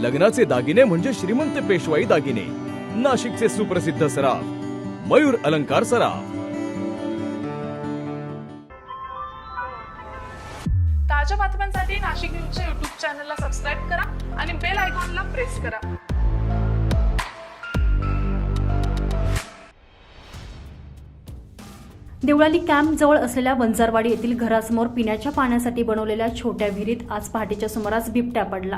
लग्नाचे दागिने म्हणजे श्रीमंत पेशवाई दागिने. नाशिकचे सुप्रसिद्ध सराफ मयूर अलंकार सराफ. ताज्या बातम्यांसाठी नाशिक न्यूजच्या युट्यूब चॅनलला सबस्क्राईब करा आणि बेल आयकॉनला प्रेस करा. देवळाली कॅम्प जवळ असलेल्या वंजारवाडी येथील घरासमोर पिण्याच्या पाण्यासाठी बनवलेल्या छोट्या विहिरीत आज पहाटेच्या सुमारास बिबट्या पडला.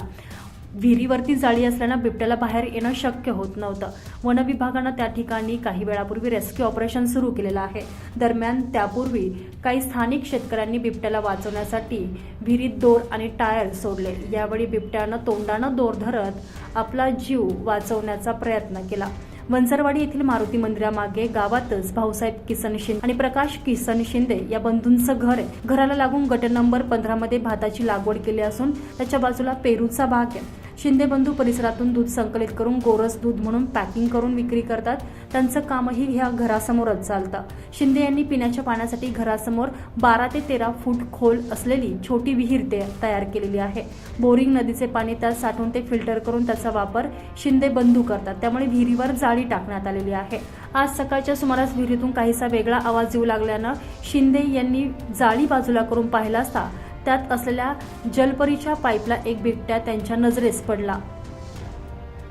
विहिरीवरती जाळी असल्यानं बिबट्याला बाहेर येणं शक्य होत नव्हतं. वन विभागानं त्या ठिकाणी काही वेळापूर्वी रेस्क्यू ऑपरेशन सुरू केलेलं आहे. दरम्यान त्यापूर्वी काही स्थानिक शेतकऱ्यांनी बिबट्याला वाचवण्यासाठी विहिरीत दोर आणि टायर सोडले. यावेळी बिबट्यानं तोंडानं दोर धरत आपला जीव वाचवण्याचा प्रयत्न केला. वंजरवाडी येथील मारुती मंदिरामागे गावातच भाऊसाहेब किसन शिंदे आणि प्रकाश किसन शिंदे या बंधूंचं घर आहे. घराला लागून गट नंबर पंधरामध्ये भाताची लागवड केली असून त्याच्या बाजूला पेरूचा भाग आहे. शिंदे बंधू परिसरातून दूध संकलित करून गोरस दूध म्हणून पॅकिंग करून विक्री करतात. त्यांचं कामही ह्या घरासमोरच चालतं. शिंदे यांनी पिण्याच्या पाण्यासाठी घरासमोर बारा ते तेरा फूट खोल असलेली छोटी विहीर ते तयार केलेली आहे. बोरिंग नदीचे पाणी त्यात साठवून ते फिल्टर करून त्याचा वापर शिंदे बंधू करतात. त्यामुळे विहिरीवर जाळी टाकण्यात आलेली आहे. आज सकाळच्या सुमारास विहिरीतून काहीसा वेगळा आवाज येऊ लागल्यानं शिंदे यांनी जाळी बाजूला करून पाहिला असता त्यात असलेल्या जलपरीच्या पाईपला एक बिबट्या त्यांच्या नजरेस पडला.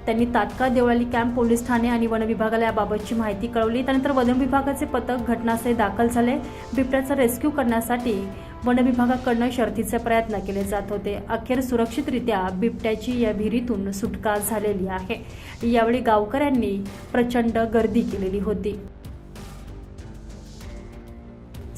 त्यांनी तात्काळ देवळाली कॅम्प पोलीस ठाणे आणि वन विभागाला याबाबतची माहिती कळवली. त्यानंतर वन विभागाचे पथक घटनास्थळी दाखल झाले. बिबट्याचा रेस्क्यू करण्यासाठी वन विभागाकडनं शर्थीचे प्रयत्न केले जात होते. अखेर सुरक्षितरित्या बिबट्याची या विहिरीतून सुटका झालेली आहे. यावेळी गावकऱ्यांनी प्रचंड गर्दी केलेली होती.